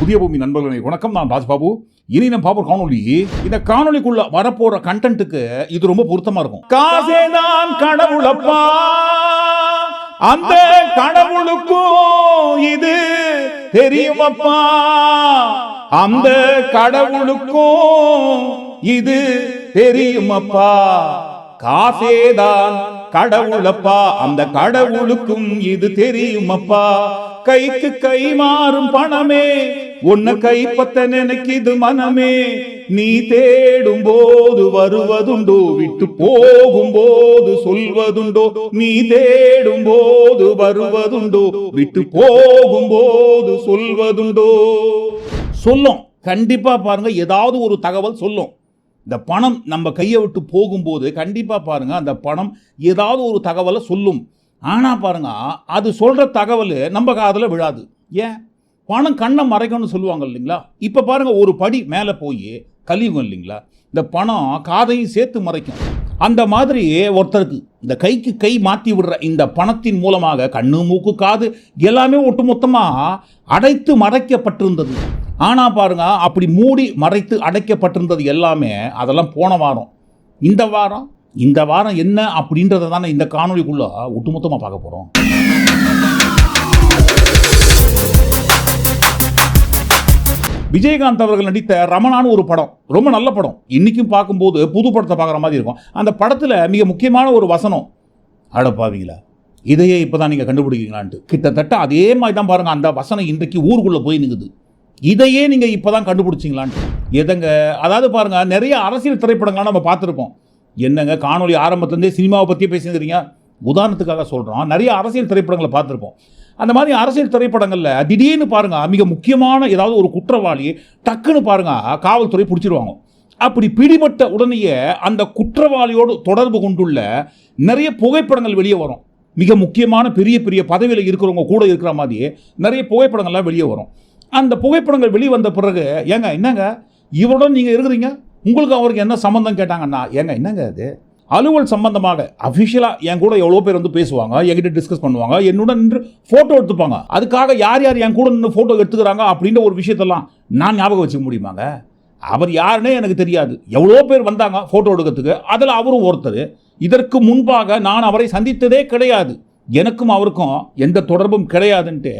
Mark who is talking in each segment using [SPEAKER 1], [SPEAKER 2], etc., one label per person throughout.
[SPEAKER 1] புதிய பூமி நண்பர்களே வணக்கம் நான் ராஜ்பாபு. இனி நம்ம பாப்போம் காணொலி இந்த காணொளிக்குள்ள வரப்போற கண்டென்ட்டுக்கு இது ரொம்ப பொருத்தமா இருக்கும். காசேதான் கடவுளப்பா. அந்த கடவுளுக்கும் இது தெரியுமப்பா. அந்த கடவுளுக்கும் இது தெரியுமப்பா. காசேதான் கடவுளப்பா. அந்த கடவுளுக்கும் இது தெரியுமப்பா. கைக்கு கை மாறும் பணமே உன்னை கைப்பத்த நினைக்கிது மனமே. நீ தேடும் போது வருவதுண்டோ விட்டு போகும் போது சொல்வதுண்டோ. நீ தேடும் போது வருவதுண்டோ விட்டு போகும் போது சொல்வதுண்டோ. சொல்லும். கண்டிப்பா பாருங்க ஏதாவது ஒரு தகவல் சொல்லும். இந்த பணம் நம்ம கையை விட்டு போகும்போது கண்டிப்பாக பாருங்க அந்த பணம் ஏதாவது ஒரு தகவலை சொல்லும். ஆனால் பாருங்க அது சொல்கிற தகவல் நம்ம காதில் விழாது. ஏன்? பணம் கண்ணை மறைக்கணும்னு சொல்லுவாங்க இல்லைங்களா? இப்போ பாருங்கள் ஒரு படி மேலே போய் கலியுகம் இல்லைங்களா? இந்த பணம் காதையும் சேர்த்து மறைக்கும். அந்த மாதிரி ஒருத்தருக்கு இந்த கைக்கு கை மாற்றி விடுற இந்த பணத்தின் மூலமாக கண்ணு மூக்கு காது எல்லாமே ஒட்டுமொத்தமாக அடைத்து மறைக்கப்பட்டிருந்தது. ஆனால் பாருங்க அப்படி மூடி மறைத்து அடைக்கப்பட்டிருந்தது எல்லாமே அதெல்லாம் போன வாரம். இந்த வாரம் இந்த வாரம் என்ன அப்படின்றத தானே இந்த காணொலிக்குள்ளே ஒட்டுமொத்தமாக பார்க்க போகிறோம் விஜயகாந்த் அவர்கள் நடித்த ரமணான்னு ஒரு படம். ரொம்ப நல்ல படம். இன்றைக்கும் பார்க்கும்போது புது படத்தை பார்க்குற மாதிரி இருக்கும். அந்த படத்தில் மிக முக்கியமான ஒரு வசனம். அடப்பாவீங்களா இதையே இப்போ தான் நீங்கள் கண்டுபிடிக்கீங்களான்ட்டு கிட்டத்தட்ட அதே மாதிரி தான் பாருங்கள் அந்த வசனம் இன்றைக்கு ஊருக்குள்ளே போய் நிற்குது இதையே நீங்கள் இப்போ தான் கண்டுபிடிச்சிங்களான்ட்டு. எதங்க அதாவது பாருங்கள் நிறைய அரசியல் திரைப்படங்களை நம்ம பார்த்துருப்போம். என்னங்க காணொலி ஆரம்பத்துலேருந்தே சினிமாவை பற்றியே பேசியிருக்கிறீங்க. உதாரணத்துக்காக சொல்கிறோம் நிறைய அரசியல் திரைப்படங்களை பார்த்துருப்போம். அந்த மாதிரி அரசியல் திரைப்படங்களில் திடீர்னு பாருங்கள் மிக முக்கியமான ஏதாவது ஒரு குற்றவாளி டக்குன்னு பாருங்கள் காவல்துறை பிடிச்சிருவாங்க. அப்படி பிடிபட்ட உடனேயே அந்த குற்றவாளியோடு தொடர்பு கொண்டுள்ள நிறைய புகைப்படங்கள் வெளியே வரும். மிக முக்கியமான பெரிய பெரிய பதவியில் இருக்கிறவங்க கூட இருக்கிற மாதிரியே நிறைய புகைப்படங்கள்லாம் வெளியே வரும். அந்த புகைப்படங்கள் வெளியே வந்த பிறகு ஏங்க என்னங்க? இவருடன் நீங்கள் இருக்கிறீங்க? உங்களுக்கு அவருக்கு என்ன சம்மந்தம் கேட்டாங்கன்னா ஏங்க என்னங்க அது அலுவல் சம்பந்தமாக அஃபிஷியலாக என் கூட எவ்வளோ பேர் வந்து பேசுவாங்க என்கிட்ட டிஸ்கஸ் பண்ணுவாங்க என்னுடன் நின்று ஃபோட்டோ எடுத்துப்பாங்க. அதுக்காக யார் யார் என் கூட நின்று ஃபோட்டோ எடுத்துக்கிறாங்க அப்படின்ற ஒரு விஷயத்தெல்லாம் நான் ஞாபகம் வச்சுக்க முடியுமாங்க? அவர் யாருன்னே எனக்கு தெரியாது. எவ்வளோ பேர் வந்தாங்க ஃபோட்டோ எடுக்கிறதுக்கு. அதில் அவரும் ஒருத்தர். இதற்கு முன்பாக நான் அவரை சந்தித்ததே கிடையாது. எனக்கும் அவருக்கும் எந்த தொடர்பும் கிடையாதுன்ட்டு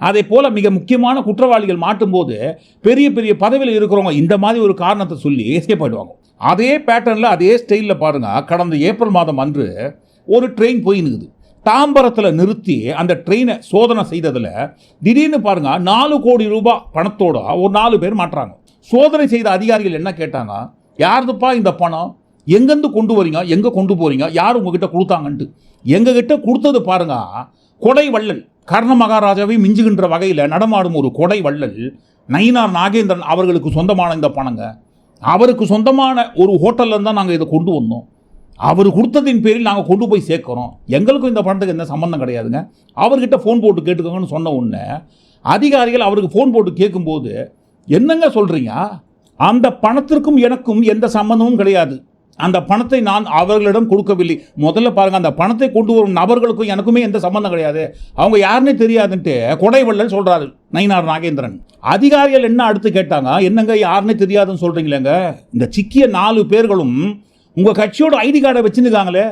[SPEAKER 1] அதே போல் மிக முக்கியமான குற்றவாளிகள் மாட்டும்போது பெரிய பெரிய பதவியில் இருக்கிறவங்க இந்த மாதிரி ஒரு காரணத்தை சொல்லி எஸ்கேப் போயிடுவாங்க அதே பேட்டர்னில் அதே ஸ்டைலில் பாருங்கள் கடந்த ஏப்ரல் மாதம் அன்று ஒரு ட்ரெயின் போய் நிற்குது தாம்பரத்தில் நிறுத்தி அந்த ட்ரெயினை சோதனை செய்ததில் திடீர்னு பாருங்கள் நாலு கோடி ரூபாய் பணத்தோட ஒரு நாலு பேர் மாட்டுறாங்க. சோதனை செய்த அதிகாரிகள் என்ன கேட்டாங்க யாருதுப்பா இந்த பணம்? எங்கேருந்து கொண்டு வரீங்க? எங்கே கொண்டு போகிறீங்க யார் உங்ககிட்ட கொடுத்தாங்கன்ட்டு. எங்ககிட்ட கொடுத்தது பாருங்க கொடை வள்ளல். கர்ண மகாராஜாவை மிஞ்சுகின்ற வகையில் நடமாடும் ஒரு கொடை வள்ளல். நயினார் நாகேந்திரன் அவர்களுக்கு சொந்தமான இந்த பணங்க. அவருக்கு சொந்தமான ஒரு ஹோட்டல்லேருந்து தான் நாங்கள் இதை கொண்டு வந்தோம். அவர் கொடுத்ததின் பேரில் நாங்கள் கொண்டு போய் சேர்க்குறோம். எங்களுக்கும் இந்த பணத்துக்கு எந்த சம்மந்தம் கிடையாதுங்க. அவர்கிட்ட ஃபோன் போட்டு கேட்டுக்கோங்கன்னு சொன்ன உடனே அதிகாரிகள் அவருக்கு ஃபோன் போட்டு கேட்கும்போது என்னங்க சொல்கிறீங்க அந்த பணத்திற்கும் எனக்கும் எந்த சம்மந்தமும் கிடையாது. அந்த பணத்தை நான் அவர்களிடம் கொடுக்கவில்லை. முதல்ல பாருங்க அந்த பணத்தை கொண்டு வரும் நபர்களுக்கும் எனக்குமே எந்த சம்மந்தம் கிடையாது. அவங்க யாருன்னே தெரியாதுன்ட்டு கொடைவள்ளல் சொல்றாரு நயினார் நாகேந்திரன். அதிகாரிகள் என்ன அடுத்து கேட்டாங்க? என்னங்க யாருன்னே தெரியாதுன்னு சொல்றீங்களேங்க? இந்த சிக்கிய நாலு பேர்களும் உங்க கட்சியோட ஐடி கார்டை வச்சுருக்காங்களே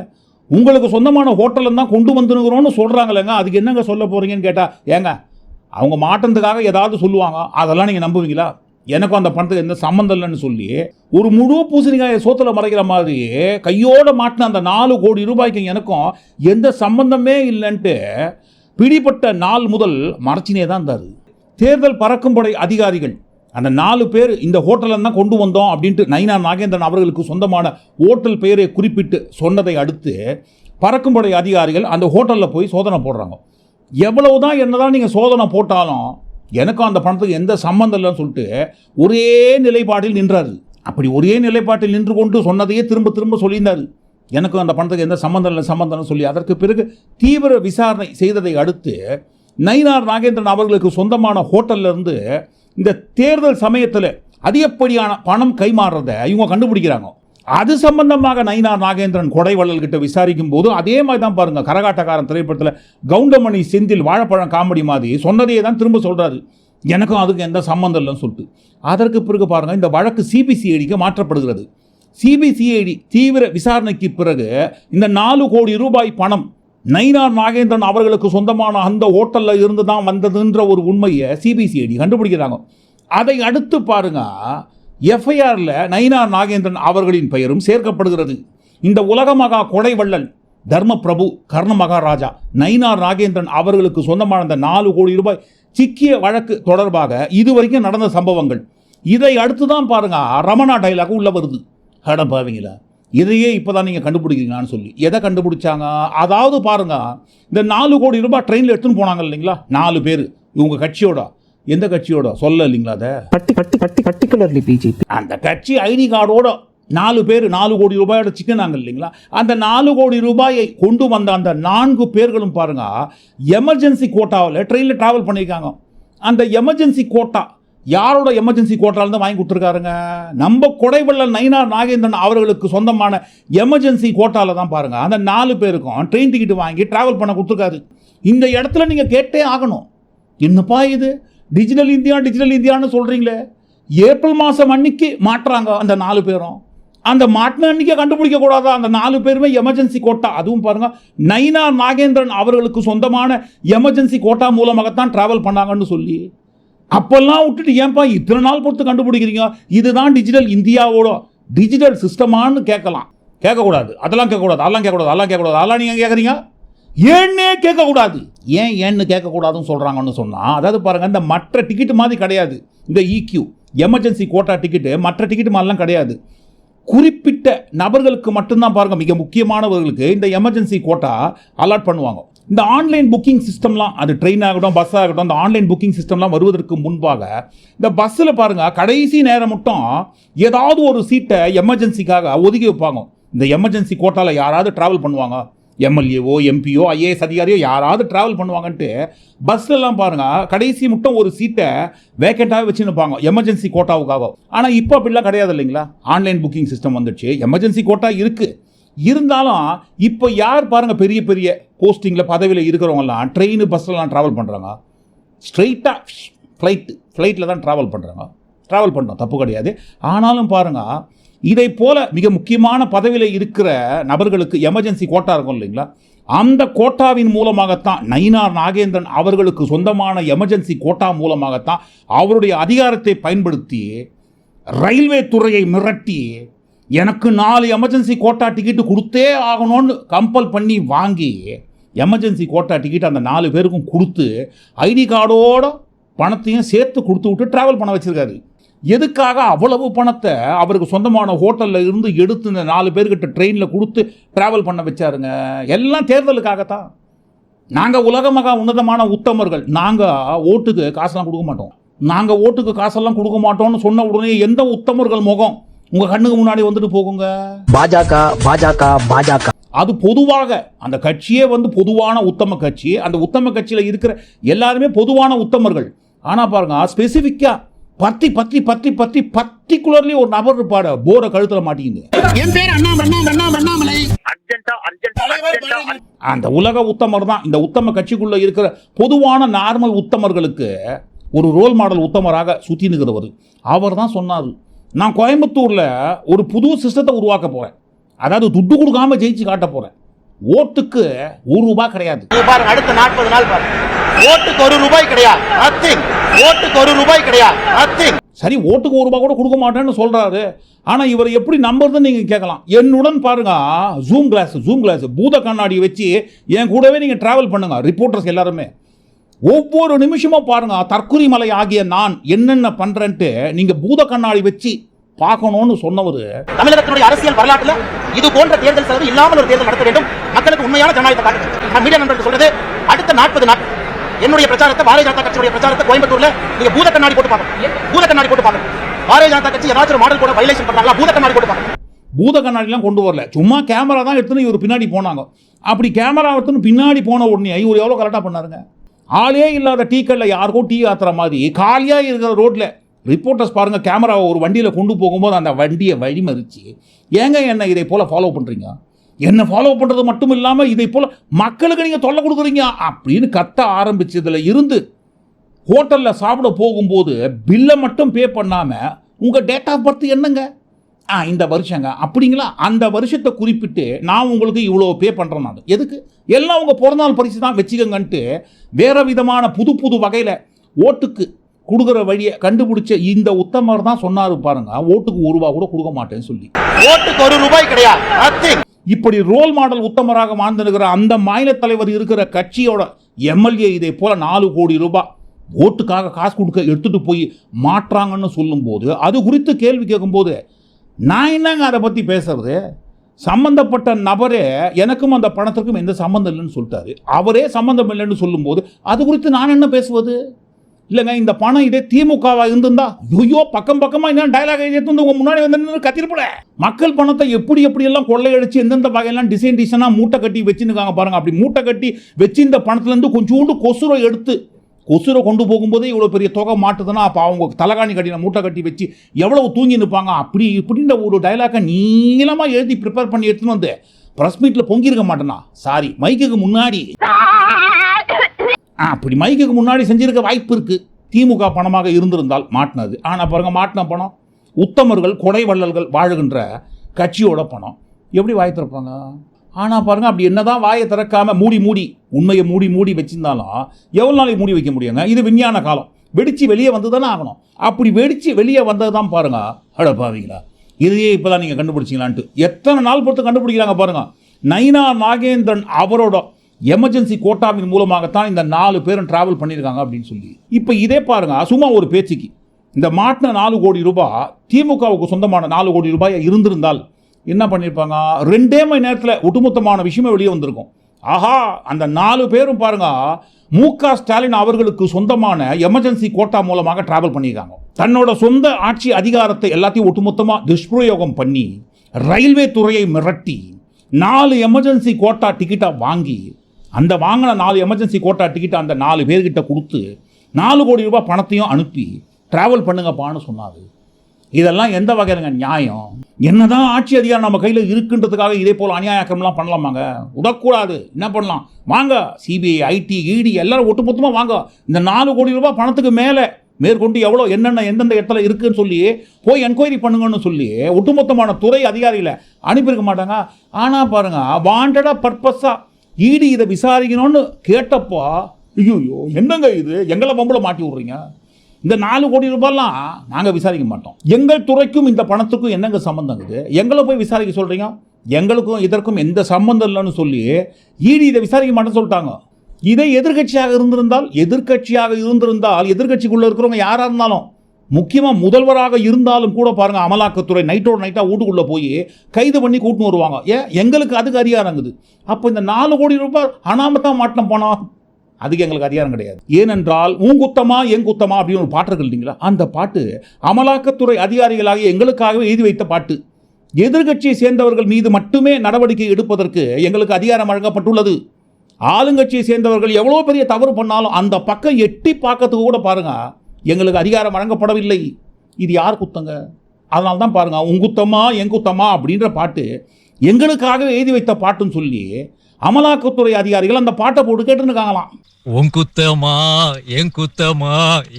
[SPEAKER 1] உங்களுக்கு சொந்தமான ஹோட்டலில் தான் கொண்டு வந்துருக்கிறோன்னு சொல்கிறாங்களேங்க அதுக்கு என்னங்க சொல்ல போறீங்கன்னு கேட்டால் ஏங்க அவங்க மாட்டத்துக்காக ஏதாவது சொல்லுவாங்க. அதெல்லாம் நீங்கள் நம்புவீங்களா? எனக்கும் அந்த பணத்துக்கு எந்த சம்மந்தம் இல்லைன்னு சொல்லி ஒரு முழு பூசணிக்காயை சோத்தில் மறைக்கிற மாதிரி கையோடு மாட்டின அந்த நாலு கோடி ரூபாய்க்கு எனக்கும் எந்த சம்பந்தமே இல்லைன்ட்டு பிடிப்பட்ட நாள் முதல் மறைச்சினே தான் இருந்தார். தேர்தல் பறக்கும் படை அதிகாரிகள் அந்த நாலு பேர் இந்த ஹோட்டலில் தான் கொண்டு வந்தோம் அப்படின்ட்டு நைனா நாகேந்திரன் அவர்களுக்கு சொந்தமான ஹோட்டல் பெயரை குறிப்பிட்டு சொன்னதை அடுத்து பறக்கும்படை அதிகாரிகள் அந்த ஹோட்டலில் போய் சோதனை போடுறாங்க. எவ்வளவு தான் என்னதான் நீங்கள் சோதனை போட்டாலும் எனக்கும் அந்த பணத்துக்கு எந்த சம்மந்தம் இல்லைன்னு சொல்லிட்டு ஒரே நிலைப்பாட்டில் நின்றாரு. அப்படி ஒரே நிலைப்பாட்டில் நின்று கொண்டு சொன்னதையே திரும்ப திரும்ப சொல்லியிருந்தார். எனக்கும் அந்த பணத்துக்கு எந்த சம்மந்தம் இல்லை சம்மந்தம்னு சொல்லி அதற்கு பிறகு தீவிர விசாரணை செய்ததை அடுத்து நயினார் நாகேந்திரன் அவர்களுக்கு சொந்தமான ஹோட்டல்லேருந்து இந்த தேர்தல் சமயத்தில் அதிகப்படியான பணம் கைமாறுறதை இவங்க கண்டுபிடிக்கிறாங்க. அது சம்பந்தமாக நயினார் நாகேந்திரன் கொடைவள்ளல் கிட்ட விசாரிக்கும் போது அதே மாதிரி தான் பாருங்க கரகாட்டக்காரன் திரைப்படத்தில் கவுண்டமணி செந்தில் வாழைப்பழம் காமெடி மாதிரி சொன்னதையே தான் திரும்ப சொல்கிறாரு எனக்கும் அதுக்கு எந்த சம்மந்தம் இல்லைன்னு சொல்லிட்டு. அதற்கு பிறகு பாருங்கள் இந்த வழக்கு சிபிசிஐடிக்கு மாற்றப்படுகிறது. சிபிசிஐடி தீவிர விசாரணைக்கு பிறகு இந்த நாலு கோடி ரூபாய் பணம் நயினார் நாகேந்திரன் அவர்களுக்கு சொந்தமான அந்த ஹோட்டலில் இருந்து தான் வந்ததுன்ற ஒரு உண்மையை சிபிசிஐடி கண்டுபிடிக்கிறாங்க. அதை அடுத்து பாருங்க எஃப்ஐஆரில் நயினார் நாகேந்திரன் அவர்களின் பெயரும் சேர்க்கப்படுகிறது. இந்த உலகமகா கொடை வள்ளல் தர்ம பிரபு கர்ண மகாராஜா நயினார் நாகேந்திரன் அவர்களுக்கு சொந்தமான இந்த நாலு கோடி ரூபாய் சிக்கிய வழக்கு தொடர்பாக இதுவரைக்கும் நடந்த சம்பவங்கள். இதை அடுத்து தான் பாருங்க ரமணா டைலாக் உள்ளே வருது. அட பாவீங்களா இதையே இப்போ தான் நீங்கள் கண்டுபிடிக்கிறீங்களான்னு சொல்லி. எதை கண்டுபிடிச்சாங்க? அதாவது பாருங்க இந்த நாலு கோடி ரூபாய் ட்ரெயினில் எடுத்துன்னு போனாங்க இல்லைங்களா? நாலு பேர் இவங்க கட்சியோட. எந்த கட்சியோட? சொல்ல இல்லைங்களா அதை?
[SPEAKER 2] பட்டி பட்டி பட்டி பர்டிகுலர்லி பிஜேபி.
[SPEAKER 1] அந்த கட்சி ஐடி கார்டோட நாலு பேர் நாலு கோடி ரூபாயோட சிக்கினாங்க இல்லைங்களா? அந்த நாலு கோடி ரூபாயை கொண்டு வந்த அந்த நான்கு பேர்களும் பாருங்க எமர்ஜென்சி கோட்டாவில் ட்ரெயினில் ட்ராவல் பண்ணியிருக்காங்க. அந்த எமர்ஜென்சி கோட்டா யாரோட எமர்ஜென்சி கோட்டாலேருந்து வாங்கி கொடுத்துருக்காருங்க? நம்ம கொடைவள்ளல் நயினார் நாகேந்திரன் அவர்களுக்கு சொந்தமான எமர்ஜென்சி கோட்டாவில் தான் பாருங்க அந்த நாலு பேருக்கும் ட்ரெயின் டிக்கெட் வாங்கி ட்ராவல் பண்ண கொடுத்துருக்காரு. இந்த இடத்துல நீங்கள் கேட்டே ஆகணும். என்னப்பா இது? டிஜிட்டல் இந்தியா டிஜிட்டல் இந்தியான்னு சொல்கிறீங்களே ஏப்ரல் மாதம் அன்னைக்கு மாட்டுறாங்க அந்த நாலு பேரும். அந்த மாட்டின அன்றைக்கே கண்டுபிடிக்க கூடாதா? அந்த நாலு பேருமே எமர்ஜென்சி கோட்டா அதுவும் பாருங்கள் நைனா நாகேந்திரன் அவர்களுக்கு சொந்தமான எமர்ஜென்சி கோட்டா மூலமாகத்தான் ட்ராவல் பண்ணாங்கன்னு சொல்லி. அப்போல்லாம் விட்டுட்டு ஏன்பா இத்தனை நாள் பொறுத்து கண்டுபிடிக்கிறீங்க? இதுதான் டிஜிட்டல் இந்தியாவோட டிஜிட்டல் சிஸ்டமான்னு கேட்கலாம். கேட்கக்கூடாது. அதெல்லாம் கேட்கக்கூடாது அதெல்லாம் கேட்கக்கூடாது அதெல்லாம் கேட்கக்கூடாது. அதெல்லாம் நீங்கள் கேட்குறீங்க? ஏன்னே கேட்கக்கூடாது. ஏன் ஏன்னு கேட்கக்கூடாதுன்னு சொல்கிறாங்கன்னு சொன்னால் அதாவது பாருங்கள் இந்த மற்ற டிக்கெட் மாதிரி கிடையாது. இந்த இக்யூ எமர்ஜென்சி கோட்டா டிக்கெட்டு மற்ற டிக்கெட் மாதிரிலாம் கிடையாது. குறிப்பிட்ட நபர்களுக்கு மட்டும்தான் பாருங்கள் மிக முக்கியமானவர்களுக்கு இந்த எமர்ஜென்சி கோட்டா அலாட் பண்ணுவாங்க. இந்த ஆன்லைன் புக்கிங் சிஸ்டம்லாம் அது ட்ரெயின் ஆகட்டும் பஸ் ஆகட்டும் அந்த ஆன்லைன் புக்கிங் சிஸ்டம்லாம் வருவதற்கு முன்பாக இந்த பஸ்ஸில் பாருங்கள் கடைசி நேரம் மட்டும் ஏதாவது ஒரு சீட்டை எமர்ஜென்சிக்காக ஒதுக்கி வைப்பாங்க. இந்த எமர்ஜென்சி கோட்டாவில் யாராவது ட்ராவல் பண்ணுவாங்க. எம்எல்ஏவோ எம்பியோ ஐஏஎஸ் அதிகாரியோ யாராவது ட்ராவல் பண்ணுவாங்கன்ட்டு பஸ்லலாம் பாருங்கள் கடைசி மட்டும் ஒரு சீட்டை வேக்கண்ட்டாகவே வச்சுருப்பாங்க எமர்ஜென்சி கோட்டாவுக்காக ஆனால் இப்போ அப்படிலாம் கிடையாது இல்லைங்களா? ஆன்லைன் புக்கிங் சிஸ்டம் வந்துடுச்சு. எமர்ஜென்சி கோட்டா இருக்குது இருந்தாலும் இப்போ யார் பாருங்க பெரிய பெரிய போஸ்டிங்கில் பதவியில் இருக்கிறவங்கலாம் ட்ரெயின் பஸ்லலாம் ட்ராவல் பண்ணுறாங்க ஸ்ட்ரைட்டாக ஃப்ளைட்டு ஃப்ளைட்டில் தான் ட்ராவல் பண்ணுறாங்க ட்ராவல் பண்ணுறோம் தப்பு கிடையாது. ஆனாலும் பாருங்கள் இதை போல மிக முக்கியமான பதவியில் இருக்கிற நபர்களுக்கு எமர்ஜென்சி கோட்டா இருக்கும் இல்லைங்களா? அந்த கோட்டாவின் மூலமாகத்தான் நயினார் நாகேந்திரன் அவர்களுக்கு சொந்தமான எமர்ஜென்சி கோட்டா மூலமாகத்தான் அவருடைய அதிகாரத்தை பயன்படுத்தி ரயில்வே துறையை மிரட்டி எனக்கு நாலு எமர்ஜென்சி கோட்டா டிக்கெட்டு கொடுத்தே ஆகணும்னு கம்பல் பண்ணி வாங்கி எமர்ஜென்சி கோட்டா டிக்கெட் அந்த நாலு பேருக்கும் கொடுத்து ஐடி கார்டோட பணத்தையும் சேர்த்து கொடுத்து விட்டு ட்ராவல் பண்ண வச்சுருக்காரு. எதுக்காக அவ்வளவு பணத்தை அவருக்கு சொந்தமான ஹோட்டலில் இருந்து எடுத்து இந்த நாலு பேர்கிட்ட ட்ரெயினில் கொடுத்து ட்ராவல் பண்ண வச்சாருங்க? எல்லாம் தேர்தலுக்காகத்தான். நாங்கள் உலக மகா உன்னதமான உத்தமர்கள். நாங்கள் ஓட்டுக்கு காசெல்லாம் கொடுக்க மாட்டோம். நாங்கள் ஓட்டுக்கு காசெல்லாம் கொடுக்க மாட்டோம்னு சொன்ன உடனே எந்த உத்தமர்கள் முகம் உங்கள் கண்ணுக்கு முன்னாடி வந்துட்டு போகுங்க?
[SPEAKER 2] பாஜக பாஜக பாஜக.
[SPEAKER 1] அது பொதுவாக அந்த கட்சியே வந்து பொதுவான உத்தம கட்சி. அந்த உத்தம கட்சியில் இருக்கிற எல்லாருமே பொதுவான உத்தமர்கள். ஆனால் பாருங்க ஸ்பெசிஃபிக்காக பத்தி பத்தி பத்தி பத்தி பர்டிகுலர்லி ஒரு நபர் இருப்பாரு. போரை கழுத்தில்
[SPEAKER 3] அர்ஜென்ட்டா
[SPEAKER 1] அந்த உலக உத்தமர் தான். இந்த உத்தம கட்சிக்குள்ள இருக்கிற பொதுவான நார்மல் உத்தமர்களுக்கு ஒரு ரோல் மாடல் உத்தமராக சுற்றி நிற்கிறவர் அவர் தான் சொன்னார் நான் கோயம்புத்தூரில் ஒரு புது சிஸ்டத்தை உருவாக்க போகிறேன் அதாவது துட்டு கொடுக்காம ஜெயிச்சு காட்ட போகிறேன் ஓட்டுக்கு ஒரு ரூபாய் கிடையாது.
[SPEAKER 4] அடுத்த நாற்பது நாள் ஓட்டுக்கு ஒரு ரூபாய் கிடையாது. ஓட்டுக்கு ஒரு ரூபாய் கிடையாது.
[SPEAKER 1] சரி ஓட்டுக்கு ஒரு ரூபாய் கூட கொடுக்க மாட்டேன்னு சொல்கிறாரு ஆனால் இவர் எப்படி நம்புறதுன்னு நீங்கள் கேட்கலாம். என்னுடன் பாருங்க ஜூம் கிளாஸ் ஜூம் கிளாஸ் பூத கண்ணாடி வச்சு என் கூடவே நீங்கள் ட்ராவல் பண்ணுங்க ரிப்போர்ட்டர்ஸ் எல்லாருமே. ஒவ்வொரு நிமிஷமும் பாருங்க தற்குறி மலை ஆகிய நான் என்னென்ன பண்ணுறேன்ட்டு நீங்கள் பூத கண்ணாடி வச்சு பார்க்கணும்னு சொன்னவர்.
[SPEAKER 4] தமிழகத்தினுடைய அரசியல் வரலாற்றுல இது போன்ற தேர்தல் செலவு இல்லாமல் ஒரு தேர்தல் நடத்த வேண்டும். மக்களுக்கு உண்மையான ஜனநாயகத்தை காட்டுங்க மீடியா நண்பர்கள் சொல்றது அடுத்த நாற்பது நாள் என்னுடைய பிரச்சாரத்தை பாரதிய ஜனதா கட்சியுடைய பிரச்சாரத்தை கோயம்புத்தூர்ல நீங்க பூத கண்ணாடி போட்டு பாருங்க பூத கண்ணாடி போட்டு பாருங்க பாரதிய ஜனதா கட்சி ஏதாச்சும் ஒரு மாடல் கூட வைலேஷன் பண்றாங்களா பூத கண்ணாடி போட்டு பாருங்க
[SPEAKER 1] பூத கண்ணாடிலாம் கொண்டு வரல. சும்மா கேமரா தான் எடுத்துன்னு இவர் பின்னாடி போனாங்க. அப்படி கேமரா எடுத்துன்னு பின்னாடி போன உடனே இவர் எவ்வளோ கரெக்டாக பண்ணாருங்க. ஆளே இல்லாத டீ கடையில் யாருக்கோ டீ ஆத்துற மாதிரி காலியாக இருக்கிற ரோட்டில் ரிப்போர்ட்டர்ஸ் பாருங்கள் கேமராவை ஒரு வண்டியில் கொண்டு போகும்போது அந்த வண்டியை வழிமறிச்சு ஏங்க என்ன இதை போல் ஃபாலோ பண்ணுறீங்க என்னை ஃபாலோ பண்ணுறது மட்டும் இல்லாமல் இதை போல் மக்களுக்கு நீங்கள் தொல்லை கொடுக்குறீங்க அப்படின்னு கத்த ஆரம்பித்ததில் இருந்து ஹோட்டலில் சாப்பிட போகும்போது பில்லை மட்டும் பே பண்ணாமல் உங்கள் டேட் ஆஃப் பர்த் என்னங்க? ஆ இந்த வருஷங்க. அப்படிங்களா? அந்த வருஷத்தை குறிப்பிட்டு நான் உங்களுக்கு இவ்வளோ பே பண்ணுறேன் நான். எதுக்கு? எல்லாம் உங்கள் பிறந்தநாள் பரிசு தான் வச்சுக்கங்கன்ட்டு வேறு விதமான புது புது வகையில் ஓட்டுக்கு கொடுக்குற வழியை கண்டுபிடிச்ச இந்த உத்தமர் தான் சொன்னார் பாருங்க. ஓட்டுக்கு ஒரு ரூபா கூட கொடுக்க மாட்டேன்னு சொல்லி.
[SPEAKER 4] ஓட்டுக்கு ஒரு ரூபாய் கிடையாது.
[SPEAKER 1] இப்படி ரோல் மாடல் உத்தமராக வாழ்ந்திருக்கிற அந்த மாநில தலைவர் இருக்கிற கட்சியோட எம்எல்ஏ இதே போல நாலு கோடி ரூபாய் ஓட்டுக்காக காசு கொடுக்க எடுத்துட்டு போய் மாற்றாங்கன்னு சொல்லும்போது அது குறித்து கேள்வி கேட்கும்போது நான் என்னங்க அதை பற்றி பேசுறது? சம்பந்தப்பட்ட நபரே எனக்கும் அந்த பணத்திற்கும் எந்த சம்மந்தம் இல்லைன்னு சொல்லிட்டாரு. அவரே சம்மந்தம் இல்லைன்னு சொல்லும்போது அது குறித்து நான் என்ன பேசுவது? இல்லைங்க இந்த பணம் இதே திமுகவா இருந்திருந்தா ஐயோ பக்கம் பக்கமா என்ன டைலாக் எழுதி வந்து உங்க முன்னாடி வந்து நின்னு கத்திருப்பல மக்கள் பணத்தை எப்படி எப்படி எல்லாம் கொள்ளையடிச்சு எந்தெந்த வகையெல்லாம் டிசைன் டிசைனா மூட்டை கட்டி வச்சுருக்காங்க பாருங்க. அப்படி மூட்டை கட்டி வச்சு இந்த பணத்துல இருந்து கொஞ்சோண்டு கொசுரை எடுத்து கொசுரை கொண்டு போகும்போதே இவ்வளோ பெரிய தொகை மாட்டுதுன்னா அப்போ அவங்க தலகாணி கட்டின மூட்டை கட்டி வச்சு எவ்வளவு தூங்கி நிற்பாங்க? அப்படி இப்படின்ற ஒரு டைலாக்கை நீளமாக எழுதி ப்ரிப்பேர் பண்ணி எடுத்துன்னு வந்து ப்ரெஸ் மீட்டில் பொங்கியிருக்க மாட்டேனா சாரி மைக்குக்கு முன்னாடி. அப்படி மைக்குக்கு முன்னாடி செஞ்சிருக்க வாய்ப்பு இருக்குது திமுக பணமாக இருந்திருந்தால் மாட்டினது. ஆனால் பாருங்க மாட்டின பணம். உத்தமர்கள் கொடை வள்ளல்கள் வாழுகின்ற கட்சியோட பணம். எப்படி வாய் திறப்பாங்க? ஆனால் பாருங்க அப்படி என்னதான் வாயை திறக்காமல் மூடி மூடி உண்மையை மூடி மூடி வச்சிருந்தாலும் எவ்வளோ நாளைக்கு மூடி வைக்க முடியுங்க? இது விஞ்ஞான காலம். வெடிச்சு வெளியே வந்து தானே ஆகணும். அப்படி வெடிச்சு வெளியே வந்தது தான் பாருங்க. அட பாவீங்களா இதையே இப்போ தான் நீங்கள் கண்டுபிடிச்சிங்களான்ட்டு. எத்தனை நாள் பொறுத்து கண்டுபிடிக்கிறாங்க பாருங்கள் நைனா நாகேந்திரன் அவரோட எமர்ஜென்சி கோட்டாவின் மூலமாகத்தான் இந்த நாலு பேரும் டிராவல் பண்ணியிருக்காங்க அப்படின்னு சொல்லி. இப்போ இதே பாருங்க சும்மா ஒரு பேச்சுக்கு. இந்த மாட்டின நாலு கோடி ரூபாய் திமுகவுக்கு சொந்தமான நாலு கோடி ரூபாய் இருந்திருந்தால் என்ன பண்ணியிருப்பாங்க ரெண்டே மணி நேரத்தில் ஒட்டுமொத்தமான விஷயமே வெளியே வந்திருக்கும். ஆஹா அந்த நாலு பேரும் பாருங்க மு க ஸ்டாலின் அவர்களுக்கு சொந்தமான எமர்ஜென்சி கோட்டா மூலமாக டிராவல் பண்ணியிருக்காங்க. தன்னோட சொந்த ஆட்சி அதிகாரத்தை எல்லாத்தையும் ஒட்டுமொத்தமாக துஷ்பிரயோகம் பண்ணி ரயில்வே துறையை மிரட்டி நாலு எமர்ஜென்சி கோட்டா டிக்கெட்டை வாங்கி அந்த வாங்கின நாலு எமர்ஜென்சி கோட்டா டிக்கெட்டை அந்த நாலு பேர்கிட்ட கொடுத்து நாலு கோடி ரூபாய் பணத்தையும் அனுப்பி ட்ராவல் பண்ணுங்கப்பான்னு சொன்னாரு. இதெல்லாம் எந்த வகையிலங்க நியாயம்? என்னதான் ஆட்சி அதிகாரம் நம்ம கையில் இருக்குன்றதுக்காக இதே போல் அநியாயக்கம்லாம் பண்ணலாமாங்க? விடக்கூடாது. என்ன பண்ணலாம்? வாங்க சிபிஐ ஐடி இடி எல்லாரும் ஒட்டுமொத்தமாக வாங்க. இந்த நாலு கோடி ரூபாய் பணத்துக்கு மேலே மேற்கொண்டு எவ்வளோ என்னென்ன எந்தெந்த இடத்துல இருக்குன்னு சொல்லி போய் என்கொயரி பண்ணுங்கன்னு சொல்லி ஒட்டுமொத்தமான துறை அதிகாரிகளை அனுப்பியிருக்க மாட்டாங்க. ஆனால் பாருங்கள் வாண்டடாக பர்பஸாக ஈடி இதை விசாரிக்கணும்னு கேட்டப்போ ஐயோ என்னங்க இது? எங்களை பம்பளை மாட்டி விட்றீங்க? இந்த நாலு கோடி ரூபாய்லாம் நாங்கள் விசாரிக்க மாட்டோம். எங்கள் துறைக்கும் இந்த பணத்துக்கும் என்னங்க சம்மந்தம் இது? எங்களை போய் விசாரிக்க சொல்கிறீங்க எங்களுக்கும் இதற்கும் எந்த சம்மந்தம் இல்லைன்னு சொல்லி ஈடி இதை விசாரிக்க மாட்டேன்னு சொல்லிட்டாங்க. இதை எதிர்க்கட்சியாக இருந்திருந்தால் எதிர்க்கட்சியாக இருந்திருந்தால் எதிர்க்கட்சிக்குள்ளே இருக்கிறவங்க யாராக இருந்தாலும் முக்கியமாக முதல்வராக இருந்தாலும் கூட பாருங்கள் அமலாக்கத்துறை நைட்டோட நைட்டாக வீட்டுக்குள்ளே போய் கைது பண்ணி கூட்டின்னு வருவாங்க. ஏன்? எங்களுக்கு அதுக்கு அதிகாரங்குது அப்போ இந்த நாலு கோடி ரூபாய் அனாமத்தான் மாட்டின பணம் அதுக்கு எங்களுக்கு அதிகாரம் கிடையாது. ஏனென்றால் உன் குத்தமா என் குத்தமா? அப்படின்னு ஒரு பாட்டு இருக்கு இல்லைங்களா? அந்த பாட்டு அமலாக்கத்துறை அதிகாரிகளாக எங்களுக்காகவே எழுதி வைத்த பாட்டு. எதிர்கட்சியை சேர்ந்தவர்கள் மீது மட்டுமே நடவடிக்கை எடுப்பதற்கு எங்களுக்கு அதிகாரம் வழங்கப்பட்டுள்ளது. ஆளுங்கட்சியை சேர்ந்தவர்கள் எவ்வளோ பெரிய தவறு பண்ணாலும் அந்த பக்கம் எட்டி பார்க்கறதுக்கு கூட பாருங்க எங்களுக்கு அதிகாரம் வழங்கப்படவில்லை. இது யார் குத்தங்க? அதனால தான் பாருங்க உன் குத்தமா என் குத்தமா? அப்படின்ற பாட்டு எங்களுக்காகவே எழுதி வைத்த பாட்டுன்னு சொல்லி அமலாக்கத்துறை அதிகாரிகள் அந்த பாட்டை போட்டு கேட்டுருக்காங்களாம்.
[SPEAKER 5] உன் குத்தமா என் குத்தமா?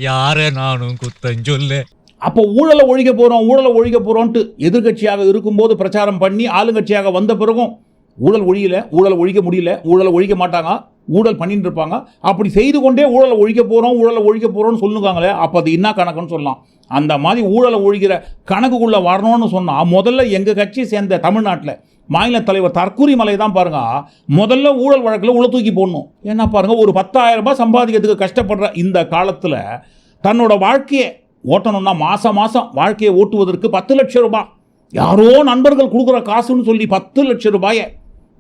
[SPEAKER 5] யார நானும் குத்தம் சொல்லு?
[SPEAKER 1] அப்போ ஊழலை ஒழிக்க போகிறோம் ஊழலை ஒழிக்க போகிறோன்ட்டு எதிர்க்கட்சியாக இருக்கும்போது பிரச்சாரம் பண்ணி ஆளுங்கட்சியாக வந்த பிறகும் ஊழல் ஒழியல ஊழலை ஒழிக்க முடியல ஊழலை ஒழிக்க மாட்டாங்க. ஊழல் பண்ணிட்டு இருப்பாங்க அப்படி செய்து கொண்டே ஊழலை ஒழிக்க போகிறோம் ஊழலை ஒழிக்க போகிறோம்னு சொல்லுவாங்களே அப்போ அது என்ன கணக்குன்னு சொல்லலாம். அந்த மாதிரி ஊழலை ஒழிக்கிற கணக்குக்குள்ளே வரணும்னு சொன்னால் முதல்ல எங்கள் கட்சியை சேர்ந்த தமிழ்நாட்டில் மாநில தலைவர் தற்கூரி மலை தான் பாருங்க. முதல்ல ஊழல் வழக்கில் உள்ள தூக்கி போடணும். என்ன பாருங்க ஒரு பத்தாயிரம் ரூபாய் சம்பாதிக்கிறதுக்கு கஷ்டப்படுற இந்த காலத்தில் தன்னோட வாழ்க்கையை ஓட்டணும்னா மாதம் மாதம் வாழ்க்கையை ஓட்டுவதற்கு பத்து லட்சம் ரூபாய். யாரோ நண்பர்கள் கொடுக்குற காசுன்னு சொல்லி பத்து லட்சம் ரூபாயை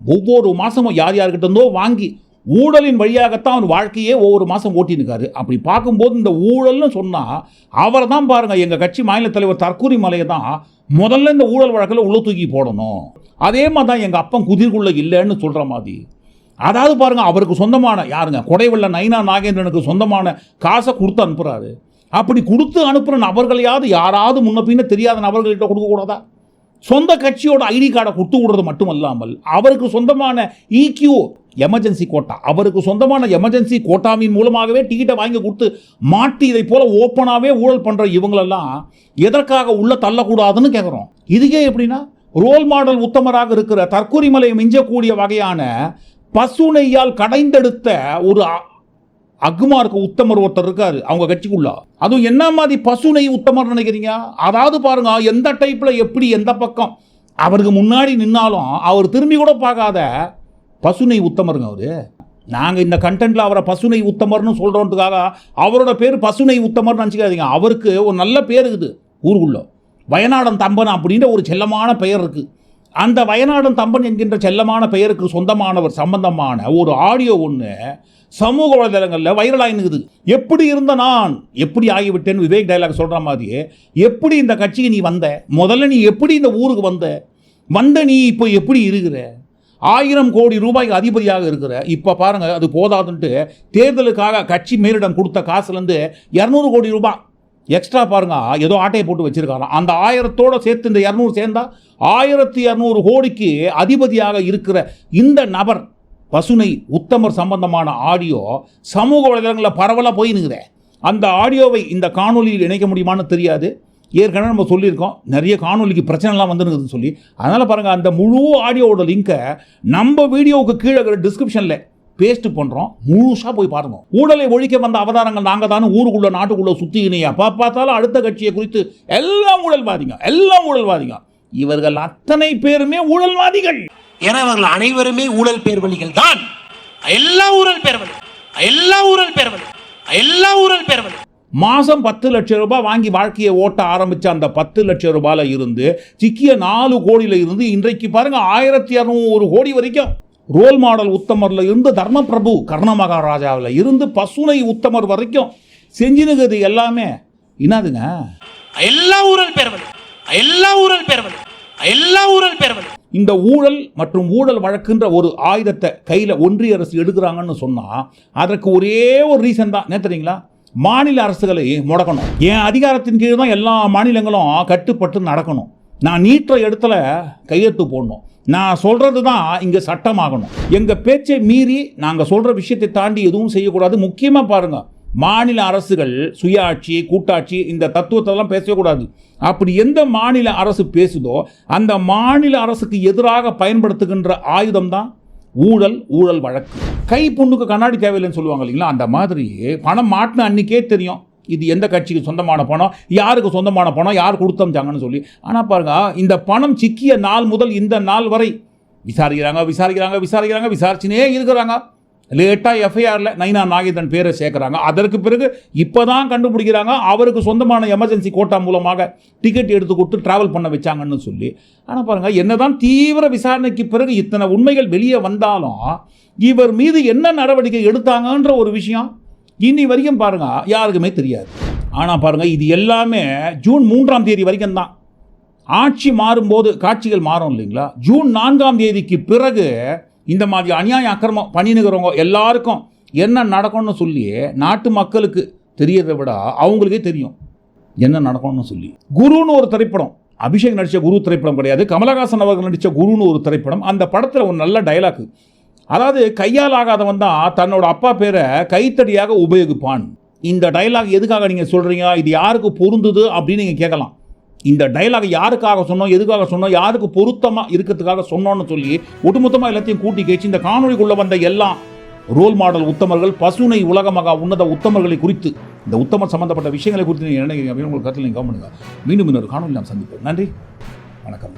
[SPEAKER 1] ஒவ்வொரு மாதமும் யார் யார்கிட்ட இருந்தோ வாங்கி ஊழலின் வழியாகத்தான் அவன் வாழ்க்கையே ஒவ்வொரு மாதம் ஓட்டினுக்காரு அப்படி பார்க்கும்போது இந்த ஊழல்னு சொன்னால் அவரை தான் பாருங்கள் எங்கள் கட்சி மாநில தலைவர் தற்கூரி மலையை தான் முதல்ல இந்த ஊழல் வழக்கில் உள்ள தூக்கி போடணும். அதே மாதிரி தான் எங்கள் அப்பன் குதிர்குள்ள இல்லைன்னு சொல்கிற மாதிரி. அதாவது பாருங்க அவருக்கு சொந்தமான யாருங்க கொடைவெள்ள நைனா நாகேந்திரனுக்கு சொந்தமான காசை கொடுத்து அனுப்புகிறாரு அப்படி கொடுத்து அனுப்புகிற நபர்களையாவது யாராவது முன்ன பின்ன தெரியாத நபர்கள்கிட்ட கொடுக்கக்கூடாதா சொந்த கட்சியோட ஐடி கார்டை கொடுத்து விடுறது மட்டுமல்லாமல் அவருக்கு சொந்தமான இக்யூ எமர்ஜென்சி கோட்டா. அவருக்கு சொந்தமான எமர்ஜென்சி கோட்டாவின் மூலமாகவே டிக்கெட்டை வாங்கி கொடுத்து மாட்டி இதை போல ஓப்பனாகவே ஊழல் பண்ணுற இவங்களெல்லாம் எதற்காக உள்ள தள்ளக்கூடாதுன்னு கேட்குறோம் இதுக்கே எப்படின்னா ரோல் மாடல் உத்தமராக இருக்கிற தற்கொலைமலை மிஞ்சக்கூடிய வகையான பசுனையால் கடைந்தெடுத்த ஒரு அ- அக்மார்க்கு உத்தமர் ஒருத்தர் இருக்காரு அவங்க கட்சிக்குள்ள. அதுவும் என்ன மாதிரி பசுனை உத்தமர் நினைக்கிறீங்க? அதாவது பாருங்க எந்த டைப்ல எப்படி எந்த பக்கம்? அவருக்கு முன்னாடி நின்னாலும் அவர் திரும்பி கூட பார்க்காத பசுனை உத்தமருங்க அவரு. நாங்கள் இந்த கண்டென்ட்டில் அவரை பசுனை உத்தமர்னு சொல்கிறோன்றதுக்காக அவரோட பேர் பசுனை உத்தமர்னு நினச்சிக்காதீங்க. அவருக்கு ஒரு நல்ல பேர் இருக்குது ஊருக்குள்ளே. வயநாடன் தம்பன் அப்படின்ற ஒரு செல்லமான பெயர் இருக்குது அந்த வயநாடன் தம்பன் என்கின்ற செல்லமான பெயருக்கு சொந்தமானவர் சம்பந்தமான ஒரு ஆடியோ ஒன்று சமூக வலைதளங்களில் வைரலாகினுக்குது எப்படி இருந்த நான்? எப்படி ஆகிவிட்டேன்னு விவேக் டைலாக் சொல்கிற மாதிரியே எப்படி இந்த கட்சிக்கு நீ வந்த? முதல்ல நீ எப்படி இந்த ஊருக்கு வந்த? வந்த நீ இப்போ எப்படி இருக்கிற? ஆயிரம் கோடி ரூபாய்க்கு அதிபதியாக இருக்கிற இப்போ பாருங்கள் அது போதாதுன்ட்டு தேர்தலுக்காக கட்சி மேலிடம் கொடுத்த காசுலேருந்து இரநூறு கோடி ரூபாய் எக்ஸ்ட்ரா பாருங்க ஏதோ ஆட்டையை போட்டு வச்சிருக்காராம் அந்த ஆயிரத்தோட சேர்த்து இந்த இரநூறு சேர்ந்தா ஆயிரத்தி இரநூறு கோடிக்கு அதிபதியாக இருக்கிற இந்த நபர் பசுனை உத்தமர் சம்பந்தமான ஆடியோ சமூக வலைதளங்களில் பரவலாக போயினுக்குதே அந்த ஆடியோவை இந்த காணொலியில் இணைக்க முடியுமான்னு தெரியாது. ஏற்கனவே நம்ம சொல்லியிருக்கோம். நிறைய காணொலிக்கு பிரச்சனைலாம் வந்துருக்குதுன்னு சொல்லி. அதனால் பாருங்கள் அந்த முழு ஆடியோவோட லிங்கை நம்ம வீடியோவுக்கு கீழே இருக்கிற டிஸ்கிரிப்ஷனில் பேஸ்ட் பண்ணுறோம் முழுசாக போய் பாருங்க. ஊழலை ஒழிக்க வந்த அவதாரங்கள் நாங்கள் தானே ஊருக்குள்ளே நாட்டுக்குள்ளே சுற்றிக்கினே அப்போ பார்த்தாலும் அடுத்த கட்சியை குறித்து எல்லாம் ஊழல்வாதிங்க எல்லாம் ஊழல்வாதிங்க. இவர்கள் அத்தனை பேருமே ஊழல்வாதிகள்.
[SPEAKER 4] ஏன்னா இவர்கள் அனைவருமே ஊழல் பேர்வழிகள் தான். எல்லா ஊழல் பேர்வழி. எல்லா ஊழல் பேர்வழி. எல்லா ஊழல் பேர்வழி.
[SPEAKER 1] மாதம் பத்து லட்சம் ரூபாய் வாங்கி வாழ்க்கையை ஓட்ட ஆரம்பித்த அந்த பத்து லட்சம் ரூபாயில் இருந்து சிக்கிய நாலு கோடியில் இருந்து இன்றைக்கு பாருங்க ஆயிரத்தி இரநூறு கோடி வரைக்கும். ரோல் மாடல் உத்தமரில் இருந்து தர்மபிரபு கர்ண மகாராஜாவில் இருந்து பசுனை உத்தமர் வரைக்கும். செஞ்சினுக்குது எல்லாமே. என்னதுங்க?
[SPEAKER 4] எல்லா ஊழல் பேர்வழி எல்லா ஊழல் பேர்வழி எல்லா ஊழல் பேர்வழி
[SPEAKER 1] இந்த ஊழல் மற்றும் ஊழல் வழக்குன்ற ஒரு ஆயுதத்தை கையில் ஒன்றிய அரசு எடுக்கிறாங்கன்னு சொன்னால் அதற்கு ஒரே ஒரு ரீசன் தான். என்ன தெரியுங்களா? மாநில அரசுகளை முடக்கணும். என் அதிகாரத்தின் கீழ் தான் எல்லா மாநிலங்களும் கட்டுப்பட்டு நடக்கணும். நான் நீற்ற இடத்துல கையெழுத்து போடணும். நான் சொல்கிறது தான் இங்கே சட்டமாகணும். எங்கள் பேச்சை மீறி நாங்கள் சொல்கிற விஷயத்தை தாண்டி எதுவும் செய்யக்கூடாது. முக்கியமாக பாருங்கள் மாநில அரசுகள் சுயாட்சி கூட்டாட்சி இந்த தத்துவத்தெல்லாம் பேசவே கூடாது அப்படி எந்த மாநில அரசு பேசுதோ அந்த மாநில அரசுக்கு எதிராக பயன்படுத்துகின்ற ஆயுதம் தான் ஊழல் ஊழல் வழக்கு. கை புண்ணுக்கு கண்ணாடி தேவையில்லைன்னு சொல்லுவாங்க இல்லைங்களா? அந்த மாதிரி பணம் மாட்டின அன்னைக்கே தெரியும். இது எந்த கட்சிக்கு சொந்தமான பணம் யாருக்கு சொந்தமான பணம் யார் கொடுத்தமிச்சாங்கன்னு சொல்லி. ஆனால் பாருங்க இந்த பணம் சிக்கிய நாள் முதல் இந்த நாள் வரை விசாரிக்கிறாங்க விசாரிக்கிறாங்க விசாரிக்கிறாங்க விசாரிச்சுனே இருக்கிறாங்க. லேட்டாக எஃப்ஐஆரில் நைனா நாகேந்திரன் பேரை சேர்க்குறாங்க. அதற்கு பிறகு இப்போ தான் கண்டுபிடிக்கிறாங்க. அவருக்கு சொந்தமான எமர்ஜென்சி கோட்டா மூலமாக டிக்கெட் எடுத்து கொடுத்து ட்ராவல் பண்ண வச்சாங்கன்னு சொல்லி. ஆனால் பாருங்கள் என்னதான் தீவிர விசாரணைக்கு பிறகு இத்தனை உண்மைகள் வெளியே வந்தாலும் இவர் மீது என்ன நடவடிக்கை எடுத்தாங்கன்ற ஒரு விஷயம் இன்னி வரைக்கும் பாருங்கள் யாருக்குமே தெரியாது. ஆனால் பாருங்கள் இது எல்லாமே ஜூன் மூன்றாம் தேதி வரைக்கும் தான். ஆட்சி மாறும்போது காட்சிகள் மாறும் இல்லைங்களா? ஜூன் நான்காம் தேதிக்கு பிறகு இந்த மாதிரி அநியாய அக்கிரமம் பண்ணினுக்கிறவங்க எல்லாருக்கும் என்ன நடக்கும்னு சொல்லி நாட்டு மக்களுக்கு தெரியறதை விட அவங்களுக்கே தெரியும். என்ன நடக்கும்னு சொல்லி. குருன்னு ஒரு திரைப்படம். அபிஷேக் நடித்த குரு திரைப்படம் கிடையாது. கமலஹாசன் அவர்கள் நடித்த குருன்னு ஒரு திரைப்படம். அந்த படத்தில் ஒரு நல்ல டைலாக்கு அதாவது கையால் ஆகாதவன் தான் தன்னோட அப்பா பேரை கைத்தடியாக உபயோகிப்பான். இந்த டைலாக் எதுக்காக நீங்கள் சொல்கிறீங்க இது யாருக்கு பொருந்துது அப்படின்னு நீங்கள் கேட்கலாம். இந்த டைலாக் யாருக்காக சொன்னோம் எதுக்காக சொன்னோம் யாருக்கு பொருத்தமாக இருக்கிறதுக்காக சொன்னோன்னு சொல்லி ஒட்டுமொத்தமாக எல்லாத்தையும் கூட்டி கேச்சு இந்த காணொலிக்குள்ளே வந்த எல்லாம் ரோல் மாடல் உத்தமர்கள் பசுனை உலகமாக உன்னத உத்தமர்களை குறித்து இந்த உத்தமர் சம்பந்தப்பட்ட விஷயங்களை குறித்து நீங்கள் என்ன நினைக்கிறீங்க அப்படின்னு உங்களுக்கு கருத்தில் நீங்கள் கவனிங்க. மீண்டும் இன்னொரு காணொலி நாம் சந்திப்போம். நன்றி. வணக்கம்.